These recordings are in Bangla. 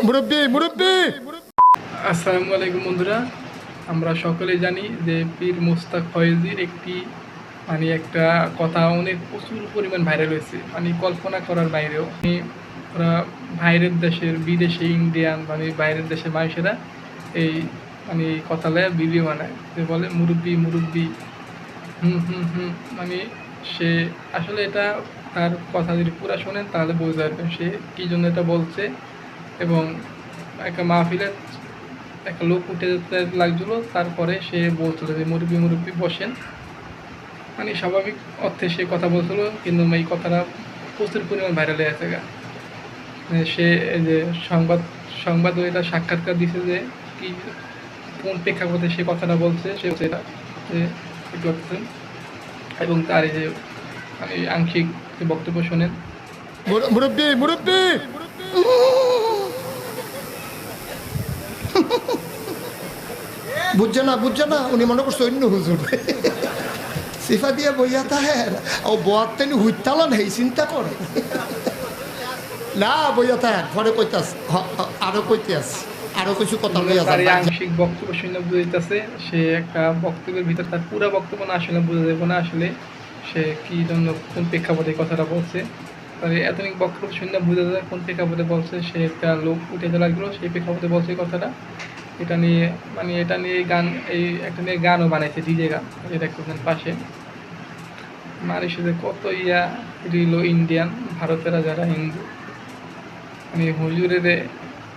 মুরব্বী মুরব্বী! আসসালামু আলাইকুম বন্ধুরা। আমরা সকলে জানি যে পীর মোস্তাক ফয়েজির একটি মানে একটা কথা অনেক প্রচুর পরিমাণ ভাইরাল হয়েছে। মানে কল্পনা করার বাইরেও। মানে ওরা বাইরের দেশের, বিদেশে ইন্ডিয়ান মানে বাইরের দেশের মানুষেরা এই মানে কথা লয়ে ভিডিও বানায়। যে বলে, মুরব্বি মুরব্বি। হুম হুম হুম। মানে সে আসলে এটা তার কথা যদি পুরা শোনেন তাহলে বোঝা যাবে সে কী জন্য এটা বলছে। এবং একটা মাহফিলে একটা লোক উঠে যেতে লাগছিল, তারপরে সে বলছিল যে, মুরব্বী মুরব্বী, বসেন। মানে স্বাভাবিক অর্থে সে কথা বলছিল, কিন্তু এই কথাটা প্রচুর পরিমাণ ভাইরাল হয়ে গেছে। মানে সে যে সংবাদ সংবাদ এটা সাক্ষাৎকার দিছে যে, কি, কোন প্রেক্ষাপটে সে কথাটা বলছে, সে এটা, যে পাচ্ছেন এবং তার এই যে মানে আংশিক বক্তব্য শোনেন। মুর- মুরব্বী মুরব্বী! বুঝছে না বুঝছে না উনি মনে করছে অন্য হুজুর। সিফা দিয়ে বইয়া তাহের ও বোয়ার তেনি হুইতালন হেই চিন্তা করে। না বইয়া তাহের ঘরে হ, আরও কইতে আস আরও কিছু কথা লইয়া আংশিক বক্তব্য শুনে বুঝাইতেছে সে একটা বক্তব্যের ভিতর তার পুরো বক্তব্য না আসলে বোঝা যাবে না আসলে সে কি জন্য কোন প্রেক্ষাপটে কথাটা বলছে। এই এতনিক বক্তব্য শুনে বোঝা যায় কোন প্রেক্ষাপটে বলছে সে একটা লোক উঠে লাগল সেই প্রেক্ষাপটে বলছে কথাটা। এটা নিয়ে মানে এটা নিয়ে গান, এই একটা নিয়ে গানও বানাইছে ডিজে গান এটা একটুখানি পাশে। যে কত ইয়া রিলো ইন্ডিয়ান ভারতেরা যারা হিন্দু। মানে হুজুরের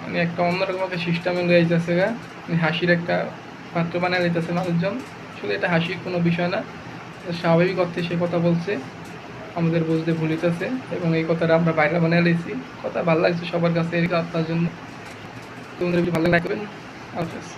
মানে একটা অন্যরকম একটা সিস্টেমে লয়ে যাইতেছে গা। মানে হাসির একটা পাত্র বানায় যাইতেছে মানুষজন। আসলে এটা হাসির কোনো বিষয় না। স্বাভাবিক অর্থে সে কথা বলছে, আমাদের বুঝতে ভুলিতেছে এবং এই কথাটা আমরা বাইরে বানিয়ে লেছি কথা ভালো লাগছে সবার কাছে আপনার জন্য। তোমাদের ভালো লাগবেন। I'll just